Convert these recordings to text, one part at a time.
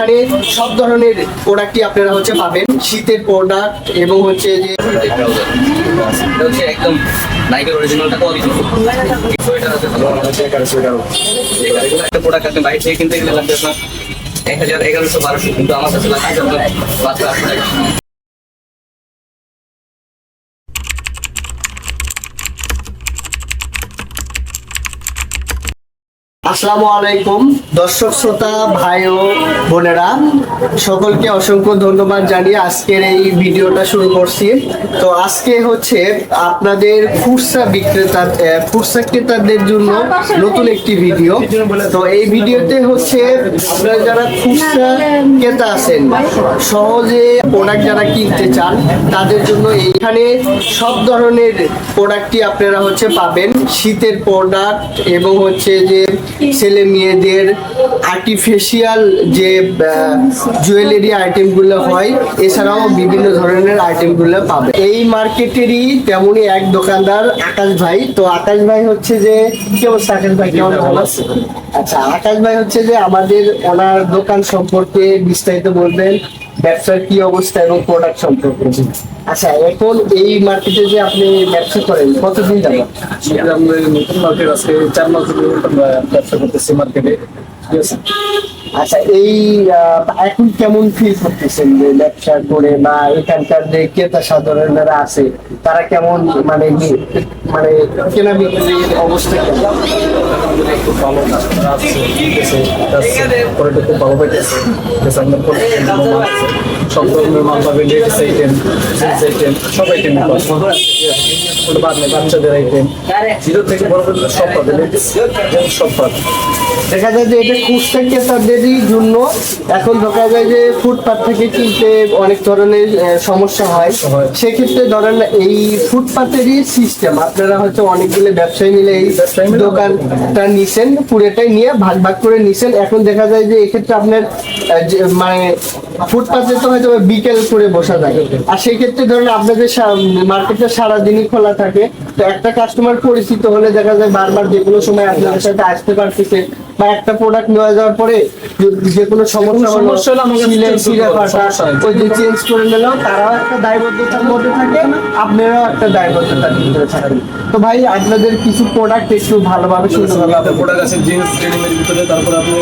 এখানে সব ধরনের প্রোডাক্টই আপনারা হচ্ছে পাবেন। শীতের প্রোডাক্ট এবং হচ্ছে যে হচ্ছে একদম অরিজিনালটা একটা প্রোডাক্ট বাইরে থেকে লাগবে এক হাজার এগারোশো বারোশো। কিন্তু আমার কাছে লাগছে আপনার মাত্র আটশো আসসালামু আলাইকুম, দর্শক শ্রোতা, ভাই ও বোনেরা। সকলকে অসংখ্য ধন্যবাদ জানিয়ে আজকের এই ভিডিওটা শুরু করছি। তো আজকে হচ্ছে আপনাদের ফুরসা বিক্রেতা ফুরসা ক্রেতাদের জন্য নতুন একটি ভিডিও। তো এই ভিডিওতে হচ্ছে আপনারা যারা ফুরসা ক্রেতা আছেন, সহজে প্রোডাক্ট যারা কিনতে চান, তাদের জন্য এইখানে সব ধরনের প্রোডাক্টই আপনারা হচ্ছে পাবেন। শীতের প্রোডাক্ট এবং হচ্ছে যে ছেলে মেয়েদের আর্টিফিশিয়াল যে জুয়েলারি আইটেমগুলো হয়, এছাড়াও বিভিন্ন ধরনের আইটেমগুলো পাবে। এই মার্কেটেরই তেমনই এক দোকানদার, আকাশ ভাই। তো আকাশ ভাই হচ্ছে যে, কি অবস্থা আকাশ ভাই? কেমন আছে? আচ্ছা আকাশ ভাই হচ্ছে যে আমাদের ওনার দোকান সম্পর্কে বিস্তারিত বলবেন। ব্যবসার কি অবস্থা এবং প্রোডাক্ট সম্পর্কে? আচ্ছা এখন এই মার্কেটে যে আপনি ব্যবসা করেন কতদিন আমরা নতুন মার্কেট আজকে চার মাস ব্যবসা করতেছি মার্কেটে আচ্ছা এই এখন কেমন ফিল করতেছেন যে ব্যবসা করে বা এখানকার যে ক্রেতা সাধারণরা আছে তারা কেমন মানে মানে কেনা বিক্রির অবস্থা খুব ভালো কোয়ালিটি খুব ভালো পাইতেছে সব ধরনের মাল লেডিস আইটেম জেন্টস আইটেম সব আইটেম পাবেন ছোট বাচ্চাদের আইটেম জিরো থেকে বড় পর্যন্ত সব পাবেন সব পাবেন দেখা যায় যে এটা খুচরা ক্রেতাদেরই জন্য। এখন দেখা যায় যে ফুটপাথ থেকে কিনতে অনেক ধরনের সমস্যা হয়। সেক্ষেত্রে ধরেন এই ফুটপাথেরই সিস্টেম আপনারা হয়তো অনেকগুলো ব্যবসায়ী মিলে এই ব্যবসায়ী দোকানটা নিছেন পুরোটাই নিয়ে ভাগ ভাগ করে নিছেন। এখন দেখা যায় যে এক্ষেত্রে আপনার যে মানে ফুটপাথে তো হয়তো বিকেল করে বসা যায় আর সেই ক্ষেত্রে ধরেন আপনাদের মার্কেটটা সারাদিনই খোলা থাকে। তো একটা কাস্টমার পরিচিত হলে দেখা যায় বারবার যে কোনো সময় আপনাদের সাথে আসতে পারতেছে বা একটা প্রোডাক্ট নেওয়া যাওয়ার পরে যে- যে কোনো সমস্যা হলো সমস্যা হলে আমাকে। ওই যে চেঞ্জ করে নিলাম তারাও একটা দায়বদ্ধতার মধ্যে থাকে আপনারাও একটা দায়বদ্ধতার ভিতরে থাকেন। তো ভাই আপনাদের কিছু প্রোডাক্ট একটু ভালোভাবে সুন্দরভাবে আপনার প্রোডাক্ট আছে জিন্স ডেনিমের ভিতরে তারপরে আপনি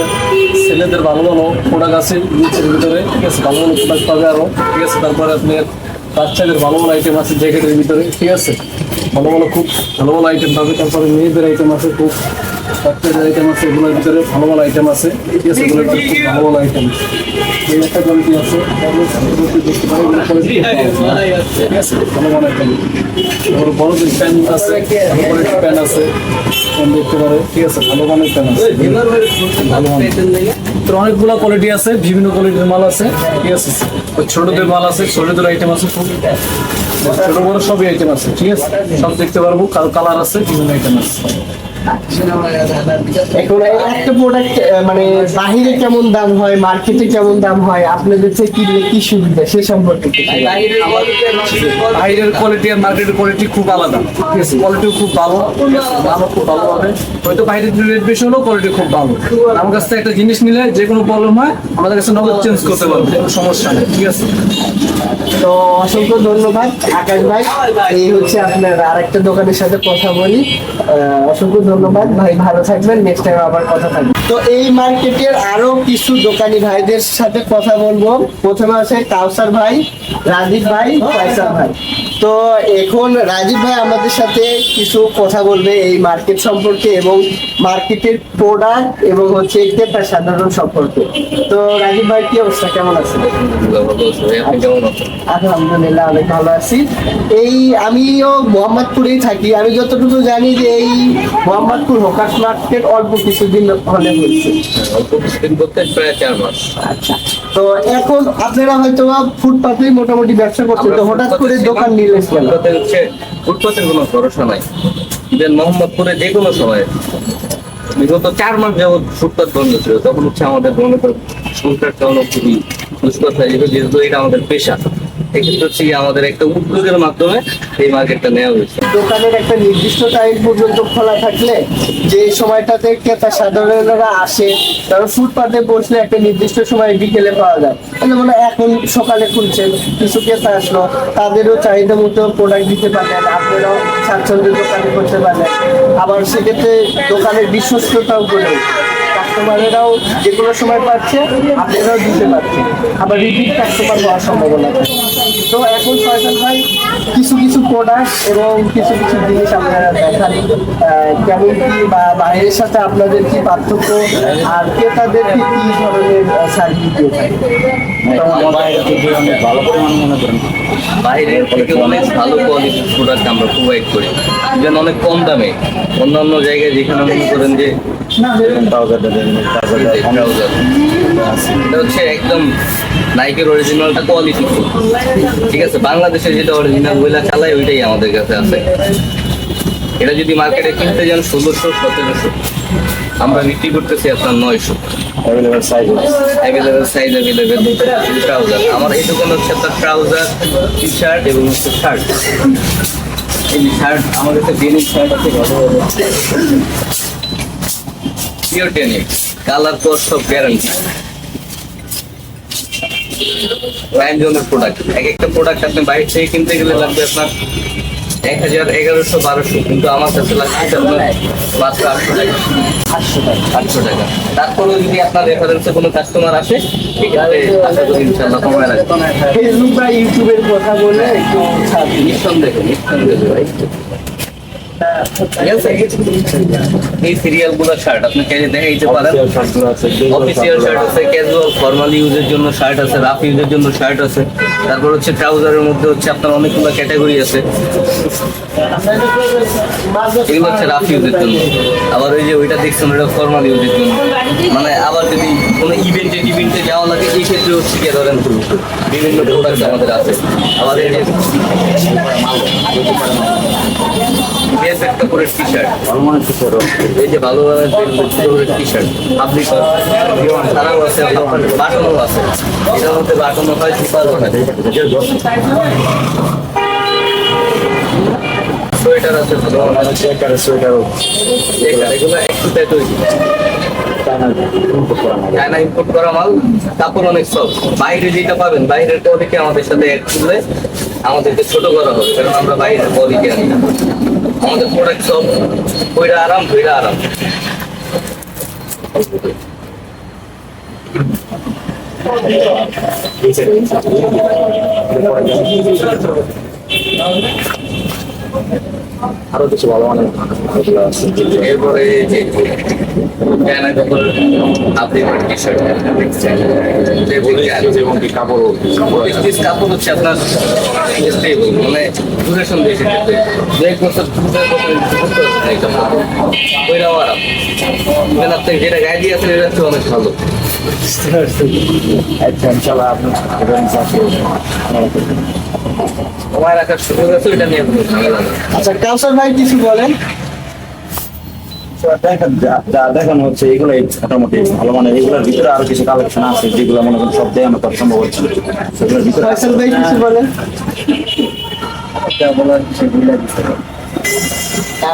ছেলেদের ভালো ভালো প্রোডাক্ট আছে জিন্সের ভিতরে। আছে ভালো ভালো প্রোডাক্ট পাবে আরও। ঠিক আছে, তারপরে আপনার বাচ্চাদের ভালো ভালো আইটেম আছে জ্যাকেটের ভিতরে, ঠিক আছে? ভালো ভালো খুব ভালো ভালো আইটেম পাবে, তারপরে মেয়েদের আইটেম আছে খুব, বাচ্চাদের আইটেম আছে, এগুলোর ভিতরে ভালো ভালো আইটেম আছে, ঠিক আছে? এগুলোর ভিতরে খুব ভালো ভালো আইটেম একটা তারপরে ভালো। ঠিক আছে? ভালো ভালো আইটেম তারপরে বড়দের আছে বড় প্যান আছে, দেখতে পারে ঠিক আছে? ভালো মানের প্যান আছে। ভালো। তো অনেকগুলো কোয়ালিটি আছে, বিভিন্ন কোয়ালিটির মাল আছে। ঠিক আছে? ছোটদের মাল আছে, ছোটদের আইটেম আছে খুব। ছোট বড় সবই আইটেম আছে, ঠিক আছে? সব দেখতে পারব কালার আছে, বিভিন্ন আইটেম আছে। এখন একটা প্রোডাক্ট মানে বাহিরে কেমন দাম হয় মার্কেটে কেমন দাম হয় আপনাদের থেকে কিনলে কি সুবিধা? সে সম্পর্কে। বাইরের কোয়ালিটি আর মার্কেটের কোয়ালিটি খুব আলাদা। কোয়ালিটিও খুব ভালো খুব ভালো হবে। হয়তো বাইরের রেট বেশি হলেও কোয়ালিটি খুব ভালো। আমার কাছ থেকে একটা জিনিস নিলে যে কোনো প্রবলেম হয় আমাদের কাছে নগদ চেঞ্জ করতে পারব কোনো সমস্যা নেই। ঠিক আছে তো অসংখ্য ধন্যবাদ আকাশ ভাই। এই হচ্ছে আপনার আরেকটা দোকানের সাথে কথা বলি। অসংখ্য ধন্যবাদ। ভাই ভালো থাকবেন। নেক্সট টাইম আবার কথা থাকবে তো এই মার্কেটের আরও কিছু দোকানি ভাইদের সাথে কথা বলব। প্রথমে আছে কাউসার ভাই রাজীব ভাই ফয়সাল ভাই। তো এখন রাজীব ভাই আমাদের সাথে কিছু কথা বলবে এই মার্কেট সম্পর্কে এবং মার্কেটের প্রোডাক্ট এবং হচ্ছে ক্রেতা সাধারণ সম্পর্কে। তো রাজীব ভাই কি অবস্থা? কেমন আছে আছেন? আলহামদুলিল্লাহ অনেক ভালো আছি। এই আমিও মোহাম্মদপুরেই থাকি। আমি যতটুকু জানি যে এই মোহাম্মদপুর মার্কেট অল্প কিছুদিন হলে হচ্ছে অল্প কিছুদিন করতে প্রায় চার মাস। আচ্ছা। তো এখন আপনারা হয়তো ফুটপাতেই মোটামুটি ব্যবসা করছেন তো হঠাৎ করে দোকান নিলেন কেন? ফুটপাতে হচ্ছে ফুটপাতের কোনো ভরসা নাই। ইভেন মোহাম্মদপুরে যে কোনো সময়। বিগত চার মাস যাবৎ ফুটপাত বন্ধ ছিল তখন হচ্ছে আমাদের মনে করো সংসার চালানো খুবই দুষ্কর যেহেতু এটা আমাদের পেশা। এক্ষেত্রে হচ্ছে আমাদের একটা উদ্যোগের মাধ্যমে এই মার্কেটটা নেওয়া হয়েছে। দোকানের একটা নির্দিষ্ট টাইম পর্যন্ত খোলা থাকলে যে সময়টাতে ক্রেতা সাধারণরা আসে, তারা ফুটপাতে বসলে একটা নির্দিষ্ট সময় বিকেলে পাওয়া যায়। যেমন এখন সকালে খুলছেন, কিছু ক্রেতা আসলো, তাদেরও চাহিদা মতো প্রোডাক্ট দিতে পারেন আপনারাও স্বাচ্ছন্দ্য দোকানে করতে পারেন আবার সেক্ষেত্রে দোকানের বিশ্বস্ততাও গড়ে কাস্টমারেরাও যে কোনো সময় পাচ্ছে, আপনারাও দিতে পারছেন। আবার রিপিট কাস্টমার হওয়ার সম্ভাবনা থাকে তো এখন ফয়সাল ভাই কিছু কিছু প্রোডাক্ট এবং কিছু কিছু জিনিস আপনারা দেখান। কেমন কি বা বাইরের সাথে আপনাদের কি পার্থক্য আর ক্রেতাদেরকে কি ধরনের সার্ভিস দিয়ে থাকে? বাইরের থেকে অনেক ভালো কোয়ালিটির প্রোডাক্ট আমরা প্রোভাইড করি। যেন অনেক কম দামে। অন্যান্য জায়গায় যেখানে মনে করেন যে এটা হচ্ছে একদম নাইকের অরিজিনালটা কোয়ালিটি ঠিক আছে বাংলাদেশে যেটা অরিজিনাল বইলা চালায় ওইটাই আমাদের কাছে আছে। এটা যদি মার্কেটে কিনতে যান ষোলোশো সতেরোশো। আমরা বিক্রি করতেছি আপনার নয়শো। অ্যাভেলেবেল সাইজ অ্যাভেলেবেল ট্রাউজার আমার এই দোকানে হচ্ছে আপনার ট্রাউজার টি শার্ট এবং হচ্ছে শার্ট এই শার্ট আমার কাছে ডেনিম শার্ট আছে ভালো ভালো পিওর ডেনিম কালার কোড সব গ্যারান্টি ব্র্যান্ডজনের প্রোডাক্ট এক একটা প্রোডাক্ট আপনি বাইরে থেকে কিনতে গেলে লাগবে আপনার এক হাজার এগারোশো বারোশো কিন্তু আমার কাছে লাগছে আপনার মাত্র আটশো টাকা আটশো টাকা আটশো টাকা তারপরেও যদি আপনার রেফারেন্সে কোনো কাস্টমার আসে সেক্ষেত্রে আশা করি ইনশাল্লাহ কমায় রাখবেন ফেসবুক বা ইউটিউবের কথা বলে একটু। নিঃসন্দেহে নিঃসন্দেহে ভাই? এই সিরিয়ালগুলো শার্ট আপনি ক্যাজে দেখাইতে পারেন অফিসিয়াল শার্ট আছে ক্যাজুয়াল ফর্মাল ইউজের জন্য শার্ট আছে রাফ ইউজের জন্য শার্ট আছে। তারপর হচ্ছে ট্রাউজারের মধ্যে হচ্ছে আপনার অনেকগুলো ক্যাটাগরি আছে। এগুলো হচ্ছে রাফ ইউজের জন্য। আবার ওই যে ওইটা দেখছেন ওটা ফর্মাল ইউজের জন্য। মানে আবার যদি কোনো ইভেন্টে টিভেন্টে যাওয়া লাগে এই ক্ষেত্রে হচ্ছে কি ধরেন বিভিন্ন প্রোডাক্ট আমাদের আছে। আবার এই যে করে টি শার্ট আপনি তারাও আছে আছে। বাটনও আছে এগুলো একটু করা মাল অনেক সব বাইরে যেটা পাবেন, বাইরের কোয়ালিটি আমাদের সাথে আমাদেরকে ছোট করা হবে, কারণ আমরা বাইরের কোয়ালিটি। আমাদের প্রোডাক্ট সব ওইটা আরাম ওইটা আরাম। আরও কিছু ভালো আছে এরপরে যে কাপড় হচ্ছে আপনার মানে ডিউরেশন এক বছর ওইটাও আরাম যেটা গায়ে এটা হচ্ছে অনেক ভালো। আচ্ছা ইনশাল্লাহ আপনি reference আছে। সময় রাখার সুযোগ আছে ওইটা নিয়ে কোনো ঝামেলা নেই। আচ্ছা কাউসার ভাই কিছু বলেন? তো দেখেন যা- যা দেখানো হচ্ছে এগুলোই মোটামুটি ভালো মানের। এগুলোর ভিতরে আরও কিছু কালেকশন আছে যেগুলো মনে করেন সব দেখানো তো সম্ভব হচ্ছে সেগুলোর ভিতরে আছে। ভাই কিছু বলেন?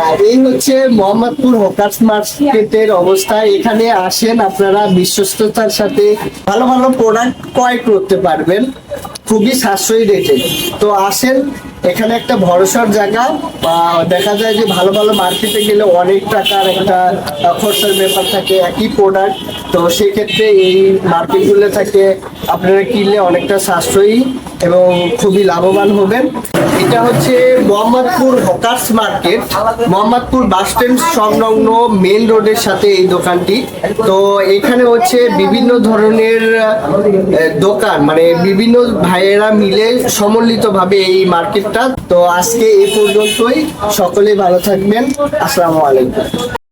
আর এই হচ্ছে মোহাম্মদপুর হকার্স মার্কেটের অবস্থা। এখানে আসেন আপনারা বিশ্বস্ততার সাথে ভালো ভালো প্রোডাক্ট ক্রয় করতে পারবেন। খুবই সাশ্রয়ী রেটে তো আসেন, এখানে একটা ভরসার জায়গা, বা দেখা যায় যে ভালো ভালো মার্কেটে গেলে অনেক টাকার একটা খরচার ব্যাপার থাকে, একই প্রোডাক্ট তো সেক্ষেত্রে এই মার্কেটগুলো থাকে আপনারা কিনলে অনেকটা সাশ্রয়ী এবং খুবই লাভবান হবেন। এটা হচ্ছে Mohammadpur hawkers market. Mohammadpur bus stand সংলগ্ন মেন রোডের সাথে এই দোকানটি। তো এখানে হচ্ছে বিভিন্ন ধরনের দোকান মানে বিভিন্ন ভাইয়েরা মিলে সমন্বিতভাবে এই মার্কেটটা। তো আজকে এই পর্যন্তই। সকলে ভালো থাকবেন। আসসালামু আলাইকুম।